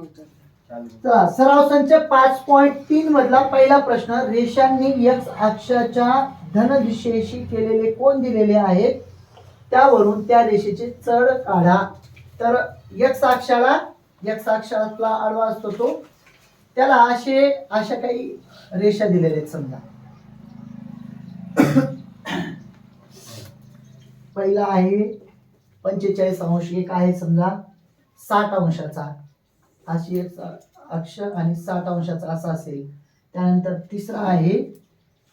चला सराव संच पाच पॉईंट तीन मधला पहिला प्रश्न रेषांनी एक्स अक्षाच्या धन दिशेशी केलेले कोण दिलेले आहेत? त्यावरून त्या रेषेचे चढ काढा. तर यक्स अक्षाला यक्स अक्षातला आडवा असतो तो. त्याला असे अशा काही रेषा दिलेल्या आहेत समजा. पहिला आहे पंचेचाळीस अंश एक आहे समजा साठ अंशाचा. अशी एक अक्ष आणि साठ अंशाचा असा असेल. त्यानंतर तिसरा आहे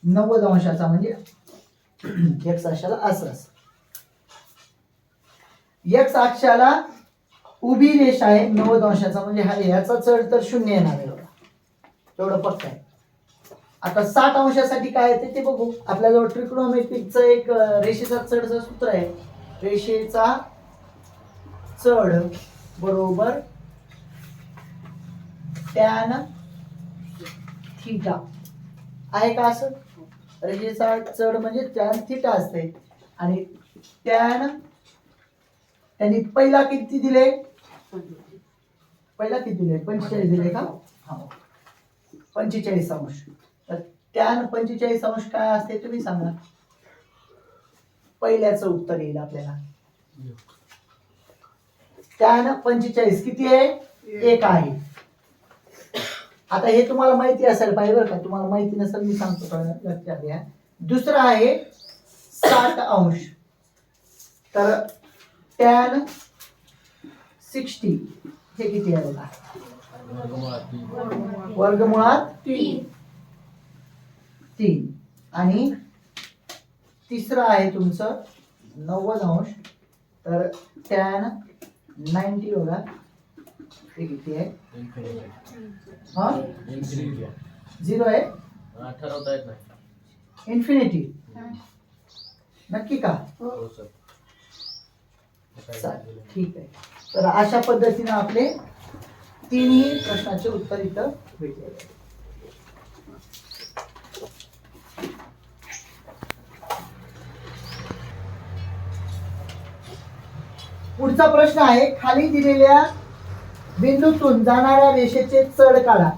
नव्वद अंशाचा म्हणजे एक्स अक्षाला असं असं एक्स अक्षाला उभी रेष आहे नव्वद अंशाचा म्हणजे हा याचा चढ तर शून्य येणार आहे बघा. तेवढं पक्क आहे. आता साठ अंशासाठी काय येते ते बघू. आपल्याजवळ ट्रिक्रोमेट्रिकचं एक रेषेचा चढचं सूत्र आहे. रेषेचा चढ बरोबर टॅन थिटा आहे. का असं? रेषेचा चढ म्हणजे टॅन थिटा असते. आणि टॅन त्यांनी पहिला किती दिले? पहिला किती दिले? पंचेचाळीस दिले का? हा. पंचेचाळीस अंश. तर टॅन पंचेचाळीस अंश काय असते तुम्ही सांगा. पहिल्याचं उत्तर येईल आपल्याला. टॅन पंचेचाळीस किती आहे? एक आहे. आता हे तुम्हाला माहिती असेल पाहिजे बरं का तुम्हाला माहिती नसेल मी सांगतो लक्षात घ्या. दुसरं आहे साठ अंश. तर टॅन सिक्स्टी. हे किती आहे बघा? वर्गमुळात तीन. आणि तिसरं आहे तुमचं नव्वद अंश. तर टॅन नाईन्टी बघा. हे किती आहे हा? झिरो आहे? ठरवता येत नाही. इन्फिनिटी. नक्की का? हो सर. चालेल ठीक आहे. तर अशा पद्धतीनं आपले तिन्ही प्रश्नाचे उत्तर इथं भेटले. पुढचा प्रश्न आहे खाली दिलेल्या बिंदूतून जाणाऱ्या रेषेचे चढ काढा.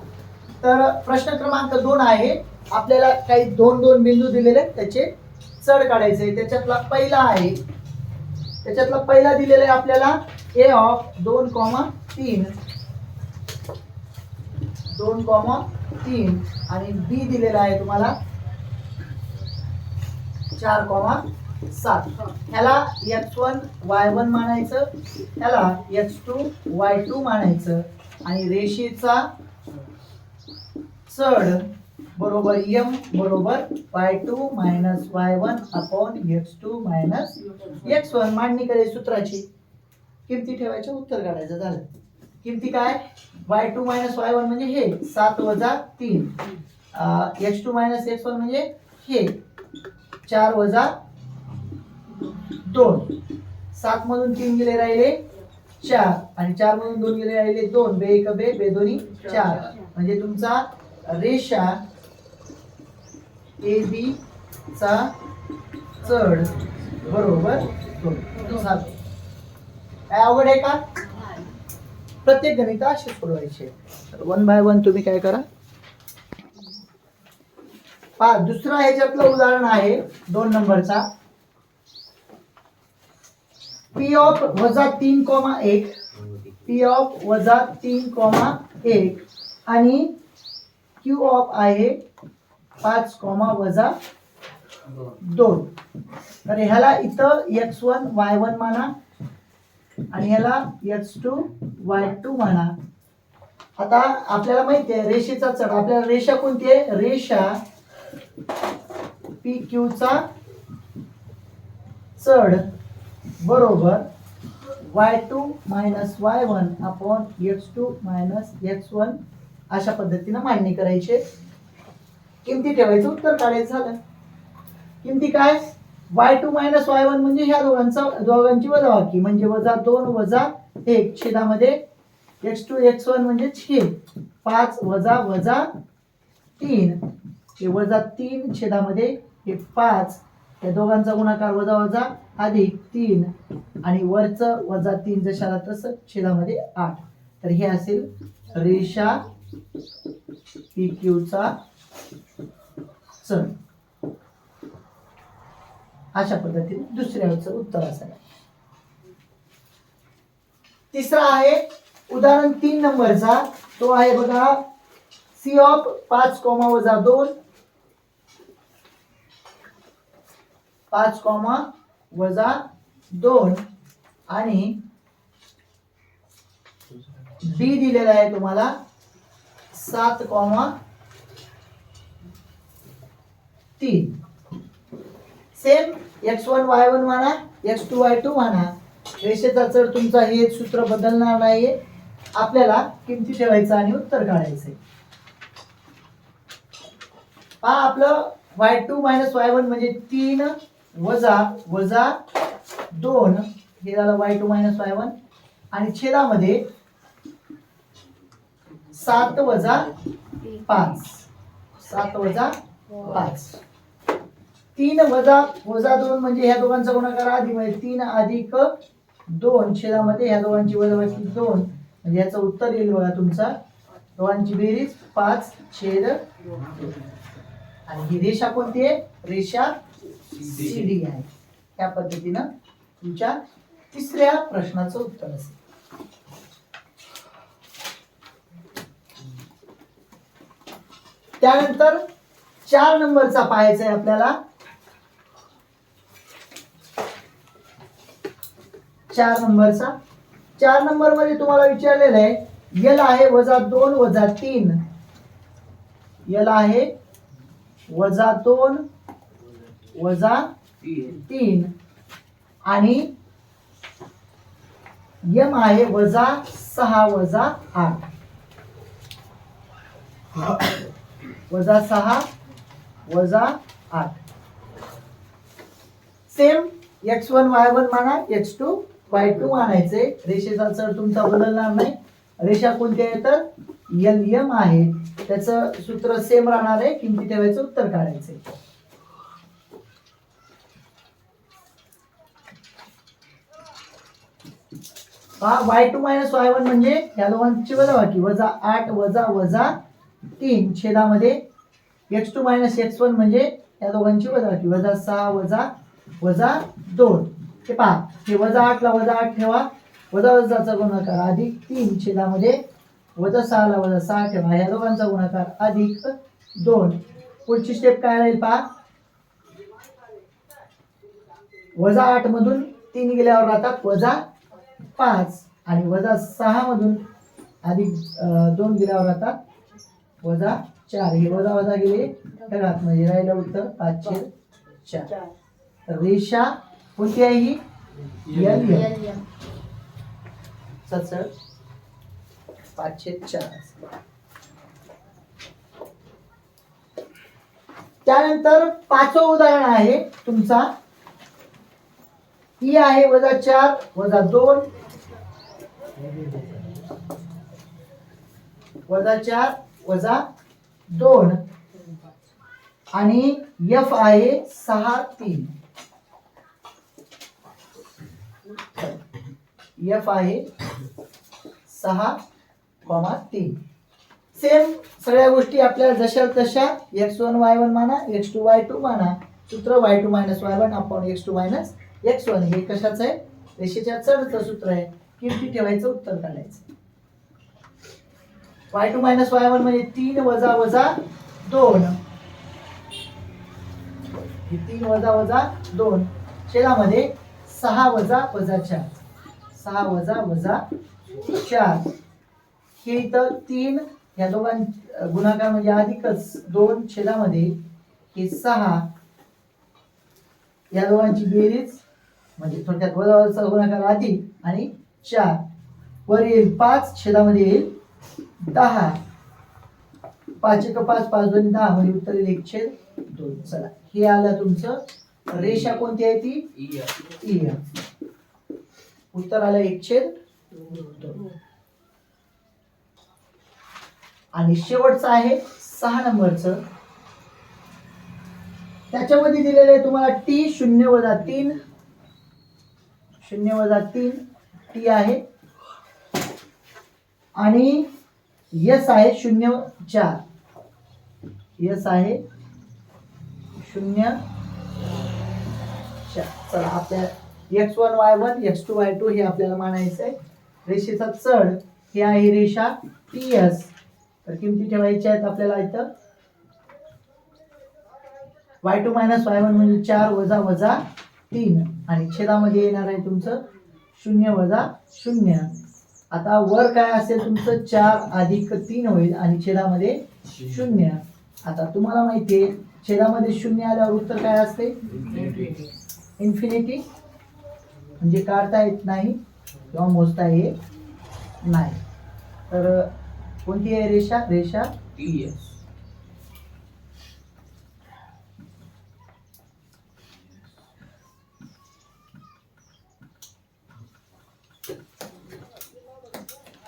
तर प्रश्न क्रमांक दोन आहे आपल्याला काही दोन दोन बिंदू दिलेले त्याचे चढ काढायचे त्याच्यातला पहिला आहे त्याच्यातला पहिला दिलेला आहे आपल्याला ए ऑफ दोन कॉमा तीन. दोन कॉमा तीन. आणि बी दिलेला आहे तुम्हाला चार कॉमा सात. ह्याला एच वन वाय वन मानायचं. ह्याला एच टू वाय टू मानायचं. आणि रेषेचा चढ बरोबर यम बरोबर Y two minus Y one upon X two minus X one मांडणी करायची सूत्राची. किमती ठेवायच्या? उत्तर काढायचं. झालं. किमती काय? Y two minus Y one म्हणजे हे. सात वजा तीन. X two minus X one म्हणजे हे. चार वजा दोन. सात मधून तीन गेले राहिले चार. आणि चार मधून दोन गेले राहिले दोन. बे एक बे बे दोन्ही चार. म्हणजे तुमचा रेषा ए बी चा चढ. बरोबर? दोन. सात. काय अवघड आहे का? प्रत्येक गणित असे सोडवायचे वन बाय वन तुम्ही काय करा? पा दुसरा ह्याच्यातलं उदाहरण आहे दोन नंबरचा. पी ऑफ वजा तीन कॉमा एक. पी ऑफ वजा तीन कॉमा एक. आणि क्यू ऑफ आहे पाच कॉमा वजा दोन. तर ह्याला इथं एक्स वन वाय वन म्हणा. आणि ह्याला एक्स टू वाय टू म्हणा. आता आपल्याला माहिती आहे रेषेचा चढ. आपल्याला रेषा कोणती आहे? रेषा पी क्यूचा चढ. बरोबर. Y two minus Y one upon X two minus X one अशा पद्धतीनं मांडणी करायची. किमती ठेवायचं? उत्तर काढायचं झालं. किमती काय? Y two minus Y one म्हणजे ह्या दोघांचा दोघांची वजाबाकी. म्हणजे वजा दोन वजा एक. छेदामध्ये एक्स टू एक्स वन म्हणजे छेद. पाच वजा वजा तीन. हे वजा तीन छेदामध्ये हे पाच. या दोघांचा गुणाकार वजा वजा अधिक तीन आणि वरचं वजा तीन जशाला तसं छेदामध्ये आठ. तर हे असेल रेषा पी क्यूचा चढ. अशा पद्धतीने दुसऱ्याचं उत्तर असेल तिसरा आहे उदाहरण तीन नंबरचा. तो आहे बघा सी ऑफ पाच कॉमा वजा दोन. पाच कॉमा वजा दोन आणि बी दिलेला आहे तुम्हाला सात कॉमा तीन. Same X one Y one म्हणा एक्स टू वाय टू म्हणा. रेषेचा चढ तुमचा हे सूत्र बदलणार नाहीये. आपल्याला किमती ठेवायचं आणि उत्तर काढायचंय. पहा आपलं Y two minus Y one म्हणजे तीन वजा वजा दोन हे झालं Y two minus Y one आणि छेदामध्ये सात वजा पाच. सात वजा पाच. तीन वजा वजा दोन म्हणजे ह्या दोघांचा गुणाकार आधी म्हणजे तीन अधिक दोन. छेदामध्ये ह्या दोघांची वजाबाकी दोन. म्हणजे याचं उत्तर येईल बघा तुमचा. दोघांची बेरीज पाच छेद आणि ही रेषा कोणती आहे? रेषा डी आहे. त्या पद्धतीनं तुमच्या तिसऱ्या प्रश्नाचं उत्तर असेल. त्यानंतर चार नंबरचा पाहायचा आहे आपल्याला. चार नंबरचा. चार नंबरमध्ये तुम्हाला विचारलेलं आहे यल आहे वजा दोन वजा तीन. यल आहे वजा दोन वजा तीन. आणि यम आहे वजा सहा वजा आठ. वजा सहा वजा आठ. Same X one Y one म्हणा एक्स टू वाय टू आणायचे. रेषेचा चढ तुमचा बदलणार नाही. रेषा कोणत्या आहे तर एल एम आहे. त्याचं सूत्र सेम राहणार आहे. किमती ठेवायचं? उत्तर काढायचे. पहा Y two minus Y one म्हणजे या दोघांची वजाबाकी. वजा आठ वजा वजा तीन छेदामध्ये X two minus X one म्हणजे या दोघांची वजाबाकी. वजा सहा वजा वजा दोन. हे पहा हे वजा आठला वजा आठ ठेवा. वजा वजाचा गुणाकार अधिक तीन छेदामध्ये वजा सहाला वजा सहा ठेवा. या दोघांचा गुणाकार अधिक दोन. पुढची स्टेप काय राहील पहा? वजा आठ मधून तीन गेल्यावर राहतात वजा पाच आणि वजा सहा मधून अधिक दोन गेल्यावर राहतात वजा चार. हे वजा वजा गेले. ढगात म्हणजे राहिलं उत्तर पाचशे चार. तर रेषा कोणती आहे ही? एल. एम. सचळ पाचशे चार. त्यानंतर पाचवं उदाहरण आहे तुमचा. ई आहे वजा चार वजा दोन वजा चार वजा दोन. आणि एफ आहे सहा तीन. एफ आहे सहा कॉमा तीन. सेम सगळ्या गोष्टी आपल्याला जशा तशा. एक्स वन वाय वन माना एक्स टू वाय टू माना. सूत्र Y two minus Y one आपण X two minus X one हे कशाचं आहे? रेषेच्या चढचं सूत्र आहे. किमती ठेवायचं उत्तर काढायचं. Y two minus Y one म्हणजे तीन वजा वजा दोन. हे तीन वजा वजा दोन. शेलामध्ये सहा वजा वजा चार. सहा वजा वजा चार. हे इथं तीन या दोघां गुणाकार म्हणजे अधिकच दोन छेदामध्ये हे सहा. या दोघांची बेरीज म्हणजे थोडक्यात वजा वजाचा गुणाकार अधिक आणि चार. वर येईल पाच छेदामध्ये येईल दहा. पाच एक पाच पाच दोन दहा. म्हणजे उत्तर येईल एक छेद दोन. चला. हे आलं तुमचं रेषा कोणती आहे ती? ई आहे. उत्तर आलं एक छेद दोन. आणि शेवटचं आहे सहा नंबरचं. त्याच्यामध्ये दिलेलं आहे तुम्हाला टी शून्य वजा तीन. शून्य वजा तीन. टी आहे. आणि यस आहे शून्य चार. यस आहे शून्य चार. चला आपल्या X one Y one X two Y two हे आपल्याला मानायचं आहे. रेषेचा चढ ही आहे रेषा पी एस तर किमती ठेवायच्या आहेत आपल्याला इथं? Y two minus Y one म्हणजे चार वजा वजा तीन. आणि छेदामध्ये येणार आहे तुमचं शून्य वजा शून्य. आता वर काय असेल तुमचं? चार अधिक तीन होईल आणि छेदामध्ये शून्य. आता तुम्हाला माहिती आहे छेदामध्ये शून्य आल्यावर उत्तर काय असते? इन्फिनिटी म्हणजे काढता येत नाही किंवा मोजता येत नाही. तर कोणती आहे रेषा? रेषा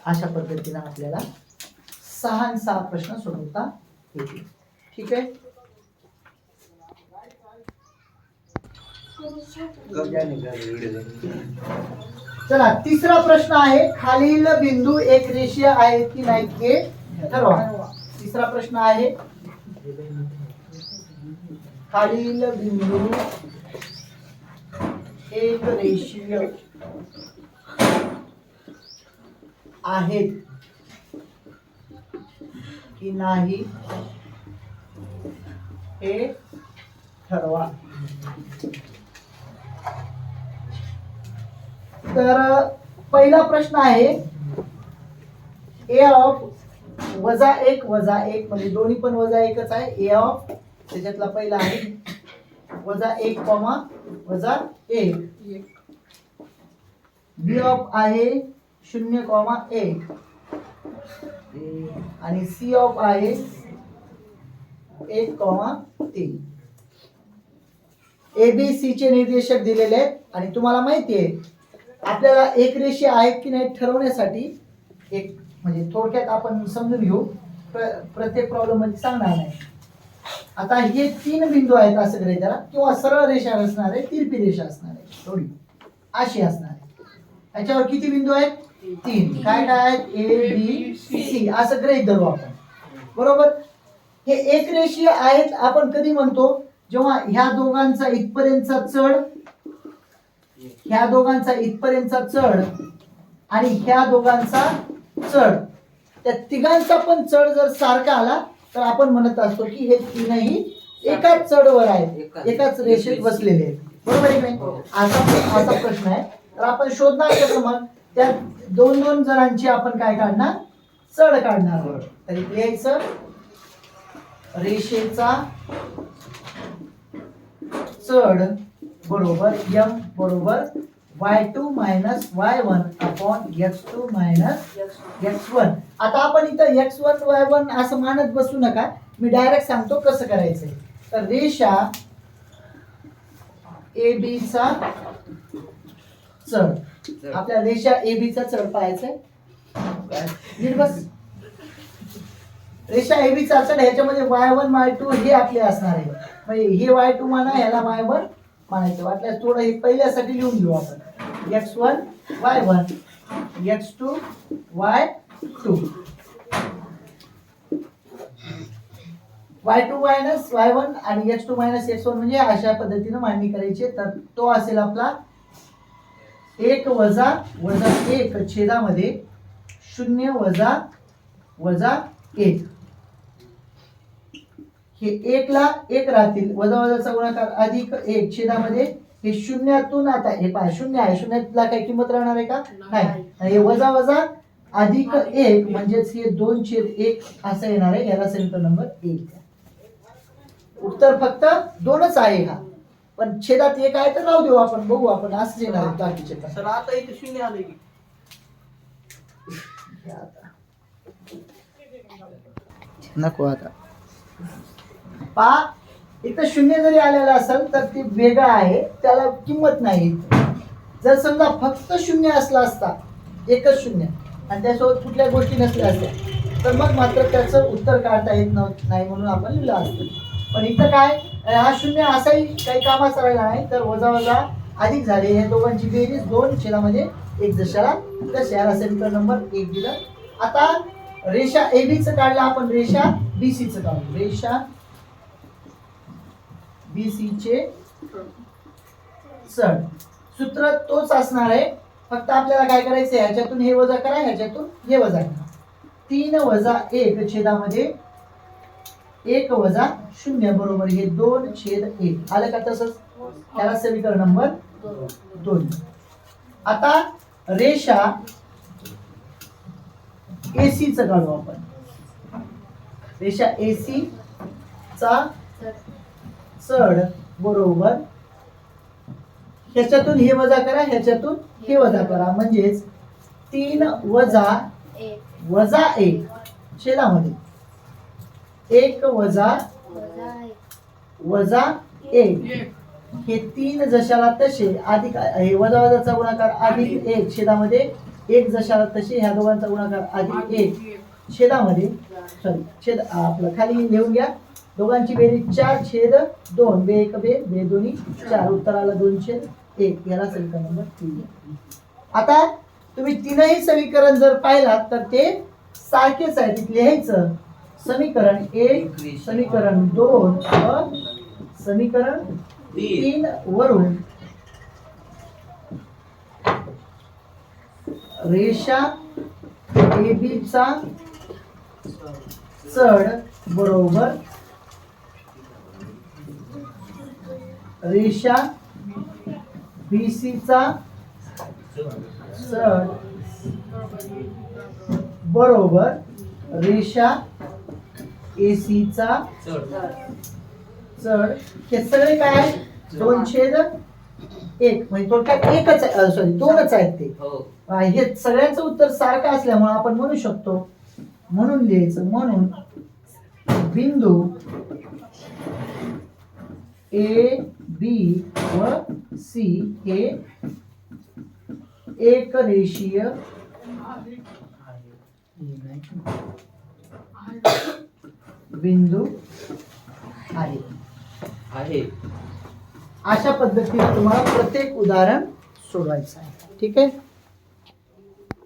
अशा पद्धतीनं आपल्याला सहा आणि सहा प्रश्न सोडवता येतील. ठीक आहे? चला तिसरा प्रश्न आहे खालील बिंदू एक रेषीय आहे की नाही हे ठरवा. तिसरा प्रश्न आहे खालील बिंदू एक रेषीय आहेत. की नाही हे ठरवा. तर पहिला प्रश्न आहे ए ऑफ वजा एक वजा एक म्हणजे दोन्ही पण वजा एकच आहे. ए ऑफ त्याच्यातला पहिला आहे वजा एक कॉमा वजा एक. बी ऑफ आहे शून्य कॉमा एक. आणि सी ऑफ आहे एक कॉमा तीन. ए बी चे निर्देशक दिलेले आहेत. आणि तुम्हाला माहिती आहे आपल्याला एक रेषा आहेत की नाही ठरवण्यासाठी एक म्हणजे थोडक्यात आपण समजून घेऊ. प्र प्रत्येक प्रॉब्लेममध्ये सांगणार नाही. आता हे तीन बिंदू आहेत असं करे त्याला. किंवा सरळ रेषा असणार आहे तिरपी रेषा असणार. आहे थोडी अशी असणार. आहे याच्यावर किती बिंदू आहेत? तीन. काय काय आहेत? ए बी सी असं गृहीत धरू आपण. बरोबर? हे एक रेषीय आहेत आपण कधी म्हणतो? जेव्हा ह्या दोघांचा इथपर्यंतचा चढ ह्या दोघांचा इथपर्यंतचा चढ आणि ह्या दोघांचा चढ. त्या तिघांचा पण चढ जर सारखा आला तर आपण म्हणत असतो की हे तीनही एकाच चढवर आहेत. एकाच. रेषेत बसलेले आहेत. बरोबर आहे की नाही? असा असा प्रश्न आहे. तर आपण शोधणार मग त्या दोन दोन जणांची आपण काय काढणार? चढ काढणार आहोत. तरी लिहायचं रेषेचा चढ बरोबर यम बरोबर Y two minus Y one upon X two minus X one आता आपण इथं एक्स वन वाय वन असं मानत बसू नका. मी डायरेक्ट सांगतो कसं करायचंय. तर रेषा ए बी चा चढ. आपल्या रेषा ए बी चा चढ पाहायचंय नीट बस. रेषा ए बी चा चढ ह्याच्यामध्ये वाय वन वाय टू हे आपले असणार आहे. म्हणजे हे वाय टू म्हणा ह्याला वाय वन म्हणायचं. वाटल्यास थोडं हे पहिल्यासाठी लिहून घेऊ आपण. X one Y one. X two Y two. Y two minus Y one आणि X two minus X one म्हणजे अशा पद्धतीनं मांडणी करायची तर तो असेल आपला एक वजा वजा एक छेदामध्ये शून्य वजा वजा एक. हे एकला एक राहतील. वजा वजाचा गुणाकार अधिक एक छेदामध्ये हे शून्यातून आता हे पहा शून्य आहे. शून्यातला काही किंमत राहणार आहे का? नाही. हे वजा वजा अधिक एक म्हणजेच हे दोन छेद एक असं येणार आहे. याला समीकरण नंबर एक उत्तर फक्त दोनच आहे हा. पण छेदात एक आहे तर राहू देऊ आपण बघू आपण असंच येणार आहे बाकीचे पण. सर आता इथे शून्य आले की. हे आता. नको आता. पा इथं शून्य जरी आलेलं असेल तर ते वेगळं आहे त्याला किंमत नाही. जर समजा फक्त शून्य असला असता एकच शून्य आणि त्यासोबत कुठल्या गोष्टी नसल्या असत्या तर मग मात्र त्याचं उत्तर काढता येत नव्हतं नाही म्हणून आपण लिहिलं असतं. पण इथं काय? हा शून्य असाही काही कामाच राहिला नाही तर वजा वजा अधिक झाले. या दोघांची बेरीज दोन छेदामध्ये एक जशाला तसे याला समीकरण नंबर एक दिलं. आता रेषा ए च काढला आपण. रेषा बी च काढू. रेषा BC चे चढ सूत्र तोच असणार आहे. फक्त आपल्याला काय करायचं ह्याच्यातून हे वजा करा ह्याच्यातून हे वजा करा. तीन वजा एक छेदामध्ये एक वजा शून्य बरोबर हे दोन छेद एक. आलं का तसंच? त्याला समीकरण नंबर दोन. आता रेषा एसी च काढू आपण. रेषा एसी चा चढ बरोबर ह्याच्यातून हे वजा करा ह्याच्यातून हे वजा करा. म्हणजेच तीन वजा वजा एक. छेदामध्ये. एक वजा वजा एक. हे तीन जशाला तसे अधिक हे वजा वजाचा गुणाकार अधिक एक. छेदामध्ये एक जशाला तसे ह्या दोघांचा गुणाकार अधिक एक. छेदामध्ये सॉरी छेद आपलं खाली लिहून घ्या. दोघांची बेरीज चार छेद दोन. बे एक बे बे दोन्ही चार. उत्तराला दोन छेद एक. याला समीकरण नंबर तीन. आता तुम्ही तीनही समीकरण जर पाहिलात तर ते सारखेच आहे. तिथे लिहायचं. समीकरण एक समीकरण दोन व समीकरण तीन वरून रेषा ए बीचा चढ बरोबर रेषा बी सीचा चढ बरोबर रेषा AC चा चढ. हे सगळे काय आहेत? दोन छेद एक. म्हणजे थोडक्यात एकच आहे सॉरी दोनच आहेत ते. हो. हे सगळ्यांचं उत्तर सारखं असल्यामुळे आपण म्हणू शकतो म्हणून लिहायचं म्हणून बिंदू ए बी व सी हे एक रेषीय बिंदू आहे. आहे. अशा पद्धतीने तुम्हाला प्रत्येक उदाहरण सोडवायचं आहे. ठीक आहे?